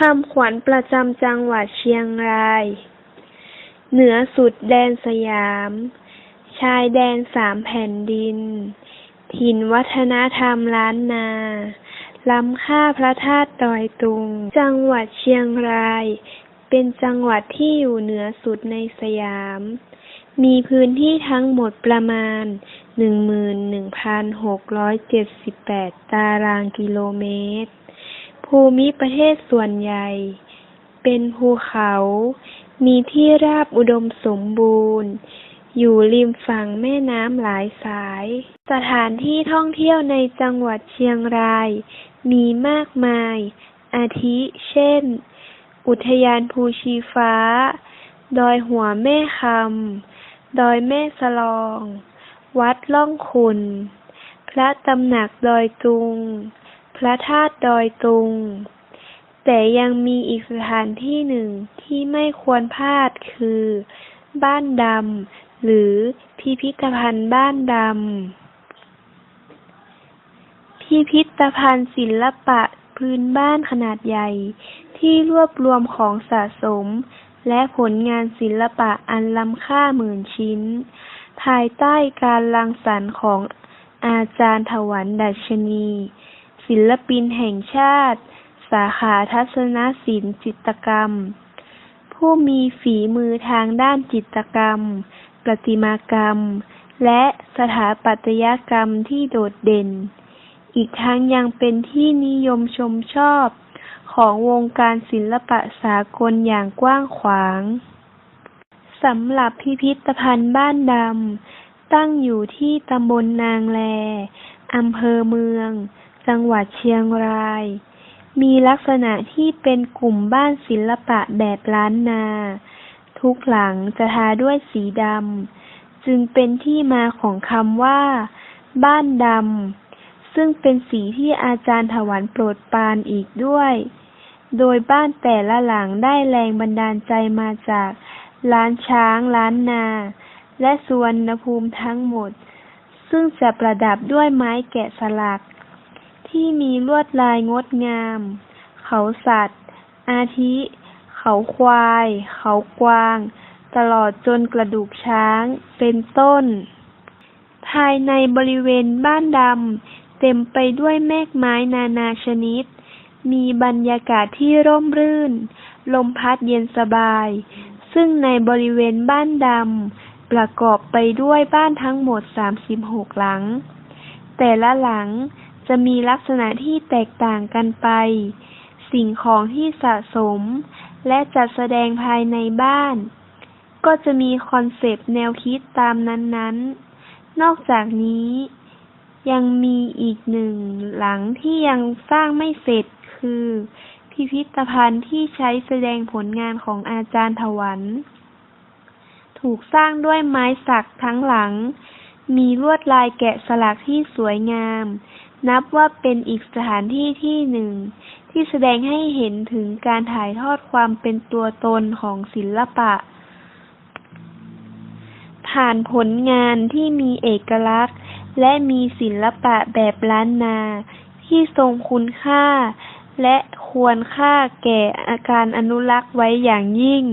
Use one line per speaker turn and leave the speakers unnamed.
คำขวัญประจำจังหวัดเชียงราย เหนือสุดแดนสยาม ชายแดนสามแผ่นดิน ถิ่นวัฒนธรรมล้านนาล้ำค่าพระธาตุดอยตุง จังหวัดเชียงราย เป็นจังหวัดที่อยู่เหนือสุดในสยาม มีพื้นที่ทั้งหมดประมาณ 11,678 ตารางกิโลเมตร ภูมิประเทศส่วนใหญ่เป็นภูเขา มีที่ราบอุดมสมบูรณ์ อยู่ริมฝั่งแม่น้ำหลายสาย สถานที่ท่องเที่ยวในจังหวัดเชียงราย มีมากมาย อาทิ เช่น อุทยานภูชีฟ้า ดอยหัวแม่คำ ดอยแม่สลอง วัดล่องขุ่นพระตำหนักดอยตุง พระธาตุดอยตุง แต่ยังมีอีกสถานที่หนึ่งที่ไม่ควรพลาดคือ บ้านดำ หรือพิพิธภัณฑ์บ้านดำ พิพิธภัณฑ์ศิลปะพื้นบ้านขนาดใหญ่ ที่รวบรวมของสะสม และผลงานศิลปะอันล้ำค่าหมื่นชิ้น ภายใต้การรังสรรค์ของอาจารย์ถวันดัชนี ศิลปินแห่งชาติ สาขาทัศนศิลป์จิตรกรรม ผู้มีฝีมือทางด้านจิตรกรรม ประติมากรรม และสถาปัตยกรรมที่โดดเด่น อีกทั้งยังเป็นที่นิยมชมชอบของวงการศิลปะสากลอย่างกว้างขวางสำหรับพิพิธภัณฑ์บ้านดำ ตั้งอยู่ที่ตำบลนางแล อำเภอเมือง จังหวัดเชียงราย มีลักษณะที่เป็นกลุ่มบ้านศิลปะแบบล้านนา ทุกหลังจะทาด้วยสีดำ จึงเป็นที่มาของคำว่า บ้านดำ ซึ่งเป็นสีที่อาจารย์ถวันโปรดปรานอีกด้วย โดยบ้านแต่ละหลังได้แรงบันดาลใจมาจากล้านช้างล้านนา และสวรรณภูมิทั้งหมด ซึ่งจะประดับด้วยไม้แกะสลัก ที่มีลวดลายงดงาม เขาสัตว์ อาทิ เขาควาย เขากวาง ตลอดจนกระดูกช้าง เป็นต้น ภายในบริเวณบ้านดำ เต็มไปด้วยแมกไม้นานาชนิด มีบรรยากาศที่ร่มรื่น ลมพัดเย็นสบาย ซึ่งในบริเวณบ้านดำ ประกอบไปด้วยบ้านทั้งหมด 36 หลัง แต่ละหลัง จะมีลักษณะที่แตกต่างกันไป สิ่งของที่สะสม และจัดแสดงภายในบ้าน ก็จะมีคอนเซปต์แนวคิดตามนั้นๆ นอกจากนี้ยังมีอีกหนึ่งหลังที่ยังสร้างไม่เสร็จคือ พิพิธภัณฑ์ที่ใช้แสดงผลงานของอาจารย์ถวันถูกสร้างด้วยไม้สักทั้งหลัง มีลวดลายแกะสลักที่สวยงาม นับว่าเป็นอีกสถานที่ที่หนึ่งที่แสดงให้เห็นถึงการถ่ายทอดความเป็นตัวตนของศิลปะ ผ่านผลงานที่มีเอกลักษณ์ และมีศิลปะแบบล้านนา ที่ทรงคุณค่า และควรค่าแก่อการอนุรักษ์ไว้อย่างยิ่ง